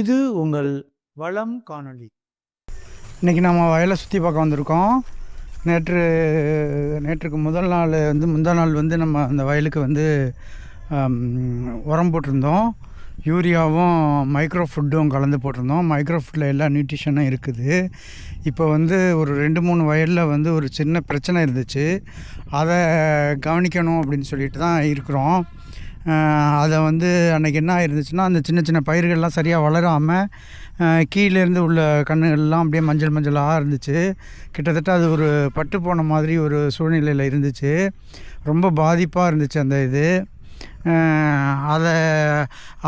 இது உங்கள் வளம் காணொளி. இன்றைக்கி நம்ம வயலை சுற்றி பார்க்க வந்திருக்கோம். நேற்று நேற்றுக்கு முதல் நாள் வந்து முந்தா நாள் வந்து நம்ம அந்த வயலுக்கு வந்து உரம் போட்டிருந்தோம். யூரியாவும் மைக்ரோ ஃபுட்டும் கலந்து போட்டிருந்தோம். மைக்ரோ ஃபுட்டில் எல்லா நியூட்ரிஷனும் இருக்குது. இப்போ வந்து ஒரு ரெண்டு மூணு வயலில் வந்து ஒரு சின்ன பிரச்சனை இருந்துச்சு. அதை கவனிக்கணும் அப்படின்னு சொல்லிட்டு தான் இருக்கிறோம். அதை வந்து அன்றைக்கி என்ன ஆயிருந்துச்சுன்னா அந்த சின்ன சின்ன பயிர்கள்லாம் சரியாக வளராமல் கீழேருந்து உள்ள கண்ணுகள்லாம் அப்படியே மஞ்சள் மஞ்சளாக இருந்துச்சு. கிட்டத்தட்ட அது ஒரு பட்டு போன மாதிரி ஒரு சூழ்நிலையில் இருந்துச்சு. ரொம்ப பாதிப்பாக இருந்துச்சு அந்த இது. அதை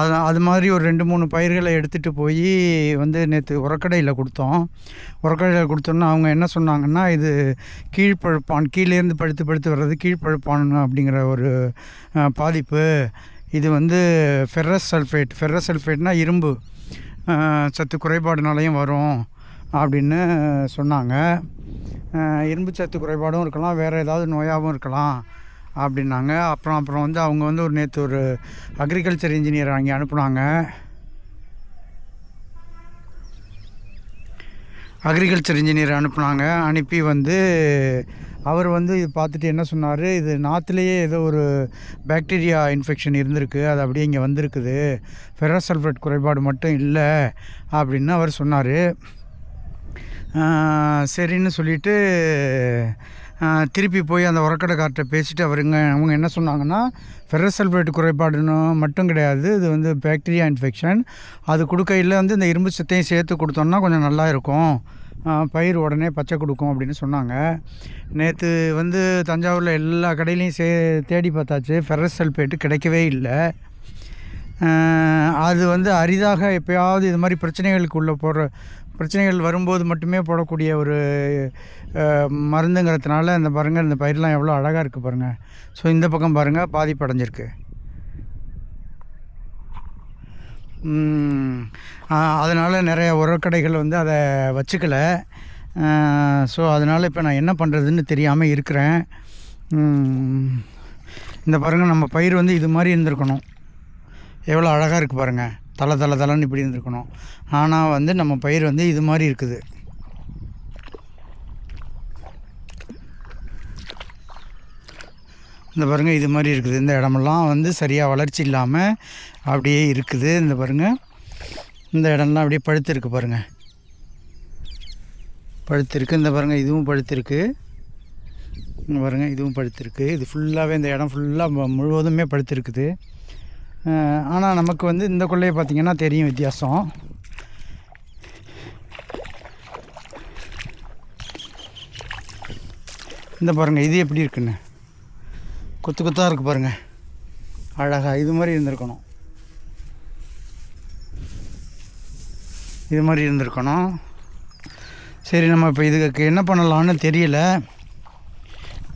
அது அது மாதிரி ஒரு ரெண்டு மூணு பயிர்களை எடுத்துகிட்டு போய் வந்து நேற்று உரக்கடையில் கொடுத்தோம். உரக்கடையில் கொடுத்தோன்னா அவங்க என்ன சொன்னாங்கன்னா இது கீழ்ப்பழுப்பான் கீழேருந்து பழுத்து பழுத்து வர்றது கீழ்ப்பழுப்பான் அப்படிங்கிற ஒரு பாதிப்பு. இது வந்து ஃபெர்ரஸ் சல்ஃபேட் ஃபெர்ரஸ் சல்ஃபேட்னால் இரும்பு. சத்து குறைபாடுனாலையும் வரும் அப்படின்னு சொன்னாங்க. இரும்பு சத்து குறைபாடும் இருக்கலாம் வேறு ஏதாவது நோயாகவும் இருக்கலாம். அப்படின்னாங்க. அப்புறம் அப்புறம் வந்து அவங்க வந்து ஒரு நேற்று ஒரு அக்ரிகல்ச்சர் இன்ஜினியர் அங்கே அனுப்புனாங்க. அக்ரிகல்ச்சர் இன்ஜினியர் அனுப்புனாங்க. அனுப்பி வந்து அவர் வந்து பார்த்துட்டு என்ன சொன்னார் இது நாற்றுலேயே ஏதோ ஒரு பாக்டீரியா இன்ஃபெக்ஷன் இருந்திருக்கு. அது அப்படியே இங்கே வந்திருக்குது. ஃபெரஸ் சல்ஃபேட் குறைபாடு மட்டும் இல்லை அப்படின்னு அவர் சொன்னார். சரின்னு சொல்லிட்டு திருப்பி போய் அந்த உரக்கடைக்கார்ட்ட பேசிட்டு அவருங்க அவங்க என்ன சொன்னாங்கன்னா ஃபெரசல்பேட் குறைபாடுன்னு மட்டும் கிடையாது இது வந்து பேக்டீரியா இன்ஃபெக்ஷன் அது கொடுக்கையில் வந்து இந்த இரும்பு சத்தையும் சேர்த்து கொடுத்தோம்னா கொஞ்சம் நல்லா இருக்கும். பயிர் உடனே பச்சை கொடுக்கும் அப்படின்னு சொன்னாங்க. நேற்று வந்து தஞ்சாவூரில் எல்லா கடையிலையும் சே தேடி பார்த்தாச்சு ஃபெரஸ் கிடைக்கவே இல்லை. அது வந்து அரிதாக எப்பயாவது இது மாதிரி பிரச்சனைகளுக்கு உள்ள போடுற பிரச்சனைகள் வரும்போது மட்டுமே போடக்கூடிய ஒரு மருந்துங்கிறதுனால இந்த பாருங்கள் இந்த பயிரெலாம் எவ்வளோ அழகாக இருக்குது பாருங்கள் ஸோ இந்த பக்கம் பாருங்கள் பாதிப்படைஞ்சிருக்கு அதனால் நிறைய உரக்கடைகள் வந்து அதை வச்சுக்கல. ஸோ அதனால் இப்போ நான் என்ன பண்ணுறதுன்னு தெரியாமல் இருக்கிறேன். இந்த பாருங்கள் நம்ம பயிர் வந்து இது மாதிரி இருந்திருக்கணும். எவ்வளோ அழகாக இருக்குது பாருங்கள் தலை தலை தலைன்னு இப்படி இருந்திருக்கணும். ஆனால் வந்து நம்ம பயிர் வந்து இது மாதிரி இருக்குது. இந்த பாருங்கள் இது மாதிரி இருக்குது. இந்த இடமெல்லாம் வந்து சரியாக வளர்ச்சி இல்லாமல் அப்படியே இருக்குது. இந்த பாருங்கள் இந்த இடம்லாம் அப்படியே பழுத்திருக்கு பாருங்கள் பழுத்திருக்கு. இந்த பாருங்கள் இதுவும் பழுத்திருக்கு. இங்கே பாருங்கள் இதுவும் பழுத்திருக்கு. இது ஃபுல்லாகவே இந்த இடம் ஃபுல்லாக முழுவதுமே பழுத்திருக்குது. ஆனால் நமக்கு வந்து இந்த கொள்ளையை பார்த்திங்கன்னா தெரியும் வித்தியாசம். இந்த பாருங்கள் இது எப்படி இருக்குன்னு? கொத்து கொத்தாக இருக்குது பாருங்கள் அழகாக இது மாதிரி இருந்திருக்கணும். இது மாதிரி இருந்திருக்கணும். சரி நம்ம இப்போ இதுக்கு என்ன பண்ணலான்னு தெரியல.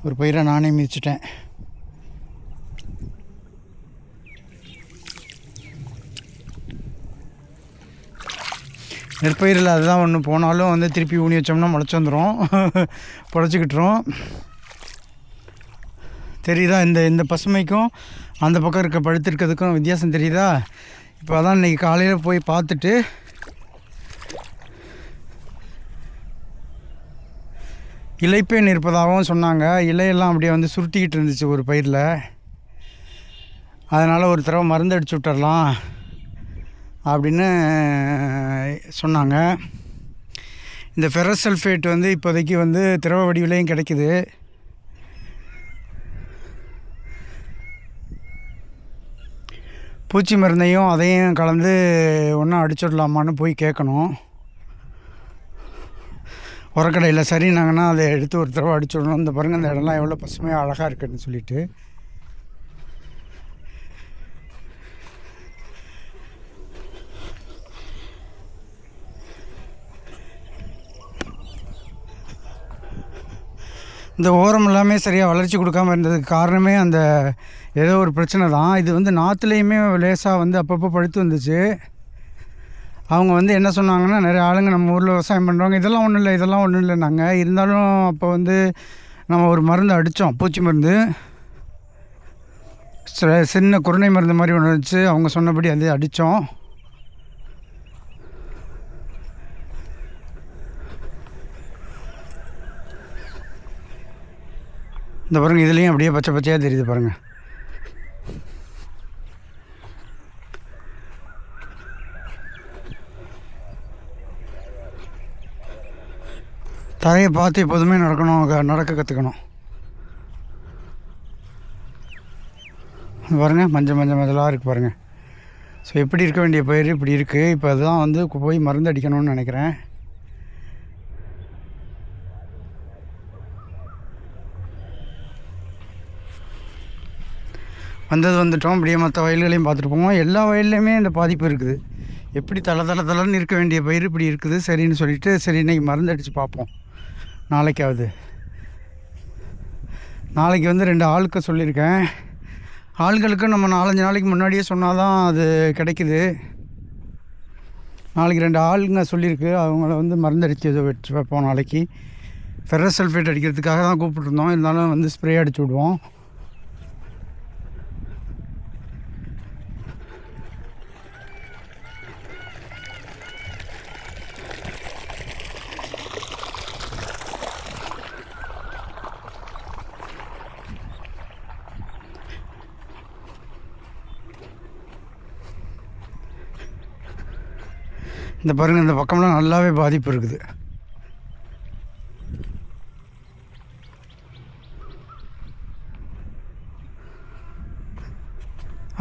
ஒரு பயிரை நானே மிதிச்சிட்டேன். நெற்பயிரில் அதுதான் ஒன்று போனாலும் வந்து திருப்பி ஊனி வச்சோம்னா முளைச்சி வந்துடும் பொழைச்சிக்கிட்டுரும் தெரியுதா? இந்த இந்த பசுமைக்கும் அந்த பக்கம் இருக்க பழுத்திருக்கிறதுக்கும் வித்தியாசம் தெரியுதா? இப்போ அதான் இன்றைக்கி காலையில் போய் பார்த்துட்டு இலைப்பேன் இருப்பதாகவும் சொன்னாங்க. இலையெல்லாம் அப்படியே வந்து சுருட்டிக்கிட்டு இருந்துச்சு ஒரு பயிரில். அதனால் ஒரு தடவை மருந்து அடிச்சு விட்டுறலாம். அப்படின்னு சொன்னாங்க. இந்த ஃபெரஸ் சல்ஃபேட் வந்து இப்போதைக்கு வந்து திரவ வடிவிலையும் கிடைக்குது. பூச்சி மருந்தையும் அதையும் கலந்து ஒன்றா அடிச்சிடலாமான்னு போய் கேட்கணும் உரக்கடையில் சரினாங்கன்னா அதை எடுத்து ஒரு தடவை அடிச்சுடணும். இந்த பாருங்கள் அந்த இடம்லாம் எவ்வளோ பசுமையாக அழகாக இருக்குன்னு சொல்லிட்டு. இந்த ஓரம் எல்லாமே சரியாக வளர்ச்சி கொடுக்காம இருந்ததுக்கு காரணமே அந்த ஏதோ ஒரு பிரச்சனை தான். இது வந்து நாற்றுலேயுமே லேசாக வந்து அப்பப்போ பழுத்து வந்துச்சு. அவங்க வந்து என்ன சொன்னாங்கன்னா நிறைய ஆளுங்க நம்ம ஊரில் விவசாயம் பண்ணுறவங்க இதெல்லாம் ஒன்றும் இல்லை இதெல்லாம் ஒன்றும் இல்லைன்னாங்க. இருந்தாலும் அப்போ வந்து நம்ம ஒரு மருந்து அடித்தோம் பூச்சி மருந்து. சின்ன குருணை மருந்து மாதிரி ஒன்று இருந்துச்சு. அவங்க சொன்னபடி அது அடித்தோம் இந்த பாருங்கள் இதுலேயும் அப்படியே பச்சை பச்சையாக தெரியுது பாருங்கள் தரையை பார்த்து எப்போதுமே நடக்கணும் க- நடக்க கற்றுக்கணும் பாருங்க மஞ்சள் மஞ்சள் மஞ்சளாக இருக்குது பாருங்கள் ஸோ எப்படி இருக்க வேண்டிய பயிர் இப்படி இருக்குது இப்போ அதுதான் வந்து போய் மருந்து அடிக்கணும்னு நினைக்கிறேன். வந்தது வந்துட்டோம். அப்படியே மற்ற வயல்களையும் பார்த்துட்டு போவோம். எல்லா வயல்லையுமே இந்த பாதிப்பு இருக்குது. எப்படி தள தள தளன்னு இருக்க வேண்டிய பயிர் இப்படி இருக்குது. சரின்னு சொல்லிட்டு சரி இன்னைக்கு மருந்து அடித்து பார்ப்போம். நாளைக்காவது. நாளைக்கு வந்து ரெண்டு ஆளுக்க சொல்லியிருக்கேன். ஆள்களுக்கு நம்ம நாலஞ்சு நாளைக்கு முன்னாடியே சொன்னால் தான் அது கிடைக்குது. நாளைக்கு ரெண்டு ஆளுங்க சொல்லியிருக்கு. அவங்கள வந்து மருந்தடிச்சு வச்சு வைப்போம் நாளைக்கு. ஃபெரஸ் சல்ஃபேட் அடிக்கிறதுக்காக தான் கூப்பிட்ருந்தோம் இருந்தாலும் வந்து ஸ்ப்ரே அடிச்சு விடுவோம். இந்த பாருங்கள் இந்த பக்கம்லாம் நல்லாவே பாதிப்பு இருக்குது.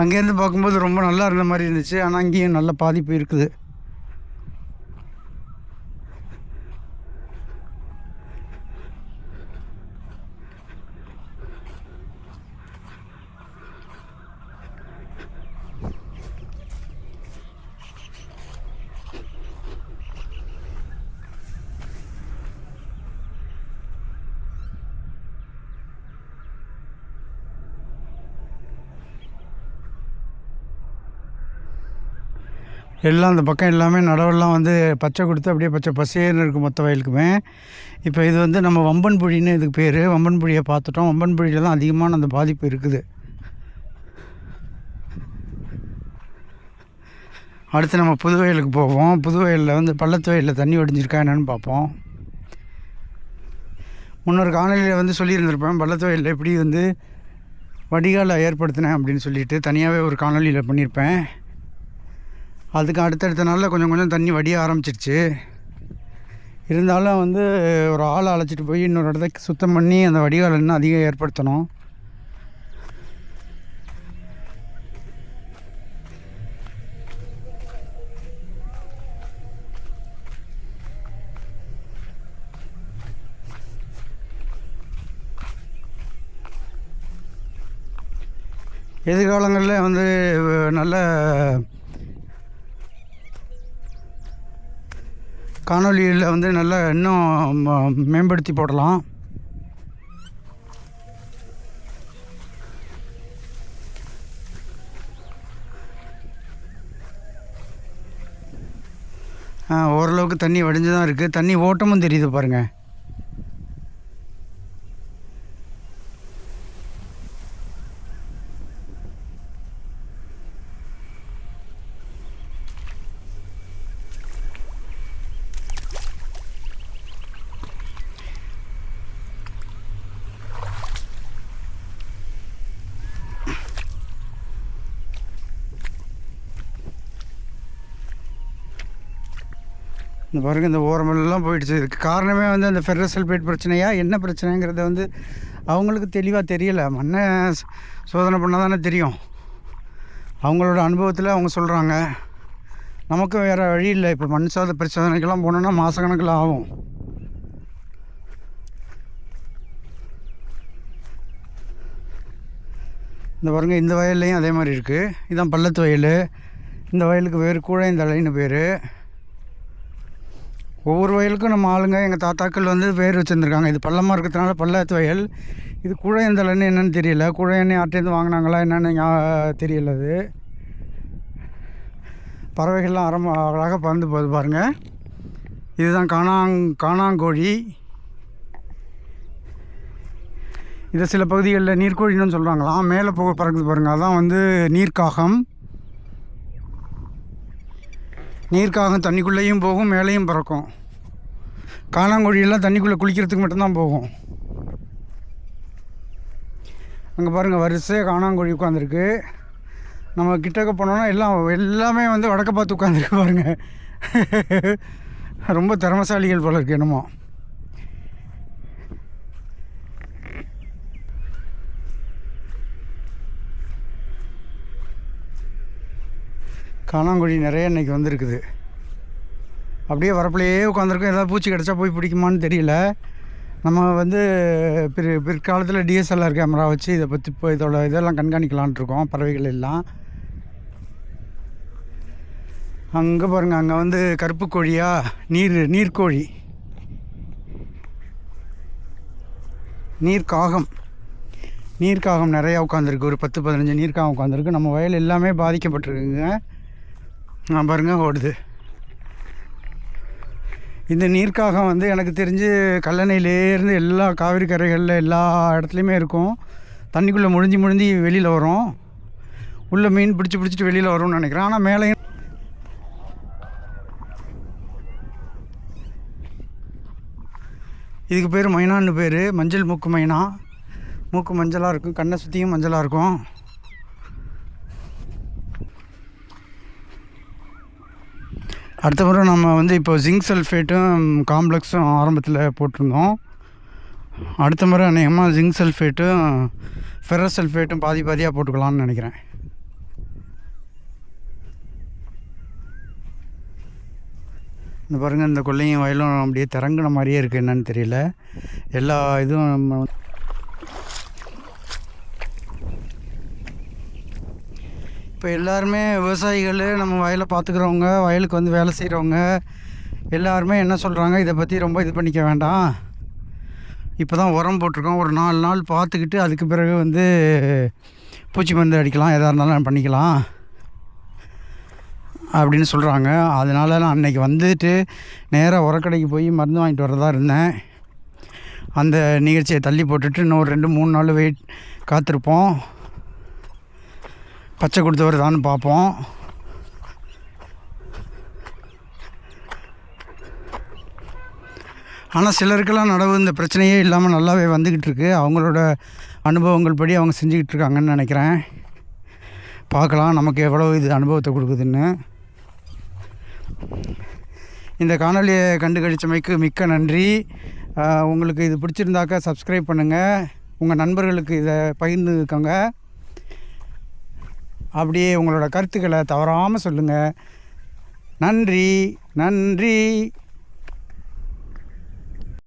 அங்கேருந்து பார்க்கும்போது ரொம்ப நல்லா இருந்த மாதிரி இருந்துச்சு. ஆனால் அங்கேயும் நல்ல பாதிப்பு இருக்குது. எல்லாம் அந்த பக்கம் எல்லாமே நடவெல்லாம் வந்து பச்சை கொடுத்து அப்படியே பச்சை பசேர்னு இருக்குது மொத்த வயலுக்குமே. இப்போ இது வந்து நம்ம வம்பன் புழின்னு இதுக்கு பேர். வம்பன் புழியை பார்த்துட்டோம். வம்பன் புழியில் தான் அதிகமான அந்த பாதிப்பு இருக்குது. அடுத்து நம்ம புது வயலுக்கு போவோம். புது வயலில் வந்து பள்ளத்து வயலில் தண்ணி ஒடிஞ்சிருக்கா என்னென்னு பார்ப்போம். முன்னொரு காணொலியில் வந்து சொல்லியிருந்திருப்பேன். பள்ளத்து வயலில் எப்படி வந்து வடிகாலை ஏற்படுத்தினேன் அப்படின்னு சொல்லிட்டு தனியாகவே ஒரு காணொலியில் பண்ணியிருப்பேன். அதுக்கு அடுத்தடுத்த நாளில் கொஞ்சம் கொஞ்சம் தண்ணி வடிய ஆரம்பிச்சிருச்சு. இருந்தாலும் வந்து ஒரு ஆளை அழைச்சிட்டு போய் இன்னொரு இடத்துக்கு சுத்தம் பண்ணி அந்த வடிகால் இன்னும் அதிகம் ஏற்படுத்தணும். எதிர்காலங்களில் வந்து நல்ல காணொலியில் வந்து நல்லா இன்னும் ம- மேம்படுத்தி போடலாம். ஓரளவுக்கு தண்ணி வடிஞ்சு தான் இருக்குது தண்ணி ஓட்டமும் தெரியுது பாருங்கள் இந்த பாருங்க இந்த ஓரமெல்லாம் போயிடுச்சு. இதுக்கு காரணமே வந்து அந்த ஃபெர்ரஸ் சல்பேட் பிரச்சனையா என்ன பிரச்சனைங்கிறத வந்து அவங்களுக்கு தெளிவாக தெரியலை. மண்ணை சோதனை பண்ணால் தானே தெரியும். அவங்களோட அனுபவத்தில் அவங்க சொல்கிறாங்க நமக்கும் வேறு வழி இல்லை. இப்போ மண் சாத பரிசோதனைக்கெல்லாம் போனோன்னா மாதக்கணக்கில் ஆகும். இந்த பாருங்க இந்த வயல்லையும் அதே மாதிரி இருக்குது இதுதான் பள்ளத்து வயல். இந்த வயலுக்கு வேறு கூழம் இந்த அலைன்னு பேர். ஒவ்வொரு வயலுக்கும் நம்ம ஆளுங்க எங்கள் தாத்தாக்கள் வந்து பேர் வச்சுருந்துருக்காங்க. இது பள்ளமாக இருக்கிறதுனால பள்ளத்து வயல். இது குழையந்தலைன்னு என்னென்னு தெரியல. குழையன்னு யார்ட்டேருந்து வாங்கினாங்களா என்னென்னு தெரியல அது. பறவைகள்லாம் அறம் அழகாக பறந்து போகுது பாருங்கள் இதுதான் காணாங் காணாங்கோழி. இதை சில பகுதிகளில் நீர்க்கோழின்னு சொல்கிறாங்களாம் மேலே போக பறக்குது பாருங்கள் அதான் வந்து நீர்க்காகம். நீர்க்காகம் தண்ணிக்குள்ளேயும் போகும் மேலேயும் பறக்கும். காணாங்கோழியெல்லாம் தண்ணிக்குள்ளே குளிக்கிறதுக்கு மட்டும்தான் போகும். அங்கே பாருங்கள் வரிசையாக காணாங்கோழி உட்காந்துருக்கு நம்ம கிட்டக்க போனோன்னா எல்லாம் எல்லாமே வந்து வடக்க பார்த்து உட்காந்துருக்கு பாருங்கள் ரொம்ப திறமசாலிகள் போல இருக்கு என்னமோ. கானாங்குழி நிறைய இன்றைக்கி வந்திருக்குது. அப்படியே வரப்புலையே உட்காந்துருக்கோம் ஏதாவது பூச்சி கிடச்சா போய் பிடிக்குமான்னு தெரியல. நம்ம வந்து பிற் பிற்காலத்தில் டிஎஸ்எல்ஆர் கேமரா வச்சு இதை பற்றி இப்போ இதோட இதெல்லாம் கண்காணிக்கலான்ட்ருக்கோம் பறவைகள் எல்லாம். அங்கே பாருங்கள் அங்கே வந்து கருப்பு கோழியா? நீர் நீர்க்கோழி நீர்க்காகம் நீர்க்காகம் நிறையா உட்காந்துருக்கு ஒரு பத்து பதினஞ்சு நீர்க்காகம் உட்காந்துருக்கு நம்ம வயல் எல்லாமே பாதிக்கப்பட்டிருக்குங்க. நான் பாருங்கள் ஓடுது. இந்த நீர்க்காகம் வந்து எனக்கு தெரிஞ்சு கல்லணையிலேருந்து எல்லா காவிரி கரைகளில் எல்லா இடத்துலையுமே இருக்கும். தண்ணிக்குள்ளே முழிஞ்சி முழிஞ்சி வெளியில் வரும். உள்ளே மீன் பிடிச்சி பிடிச்சிட்டு வெளியில் வரும்னு நினைக்கிறேன். ஆனால் மேலே இதுக்கு பேர் மைனான்னு பேர். மஞ்சள் மூக்கு மைனா மூக்கு மஞ்சளாக இருக்கும். கண்ணை சுற்றியும் மஞ்சளாக இருக்கும். அடுத்த முறை நம்ம வந்து இப்போ ஜிங்க் சல்ஃபேட்டும் காம்ப்ளெக்ஸும் ஆரம்பத்தில் போட்டிருந்தோம். அடுத்த முறை அநேகமாக ஜிங்க் சல்ஃபேட்டும் ஃபெரஸ் சல்ஃபேட்டும் பாதி பாதியாக போட்டுக்கலாம்னு நினைக்கிறேன். இந்த பாருங்கள் இந்த கொள்ளையும் வயலும் அப்படியே திறங்குன மாதிரியே இருக்குது என்னன்னு தெரியல. எல்லா இதுவும் நம்ம இப்போ எல்லாருமே விவசாயிகள் நம்ம வயலை பார்த்துக்கிறவங்க வயலுக்கு வந்து வேலை செய்கிறவங்க எல்லாருமே என்ன சொல்கிறாங்க இதை பற்றி ரொம்ப இது பண்ணிக்க வேண்டாம். இப்போ தான் உரம் போட்டிருக்கோம். ஒரு நாலு நாள் பார்த்துக்கிட்டு அதுக்கு பிறகு வந்து பூச்சி மருந்து அடிக்கலாம். எதாக இருந்தாலும் பண்ணிக்கலாம் அப்படின்னு சொல்கிறாங்க அதனால நான் அன்றைக்கி வந்துட்டு நேராக உரக்கடைக்கு போய் மருந்து வாங்கிட்டு வரதா இருந்தேன். அந்த நிகழ்ச்சியை தள்ளி போட்டுட்டு இன்னும் ஒரு ரெண்டு மூணு நாள் வெயிட் காத்திருப்போம். பச்சை கொடுத்தவர் தான் பார்ப்போம். ஆனால் சிலருக்கெல்லாம் நடவு இந்த பிரச்சனையே இல்லாமல் நல்லாவே வந்துக்கிட்டு இருக்கு. அவங்களோட அனுபவங்கள் படி அவங்க செஞ்சுக்கிட்டு இருக்காங்கன்னு நினைக்கிறேன். பார்க்கலாம் நமக்கு எவ்வளோ இது அனுபவத்தை கொடுக்குதுன்னு. இந்த காணொலியை கண்டு கழிச்சமைக்கு மிக்க நன்றி. உங்களுக்கு இது பிடிச்சிருந்தாக்கா சப்ஸ்கிரைப் பண்ணுங்கள் உங்கள் நண்பர்களுக்கு இதை பகிர்ந்துக்கோங்க. அப்படியே உங்களோட கருத்துக்களை தவறாமல் சொல்லுங்கள் நன்றி நன்றி.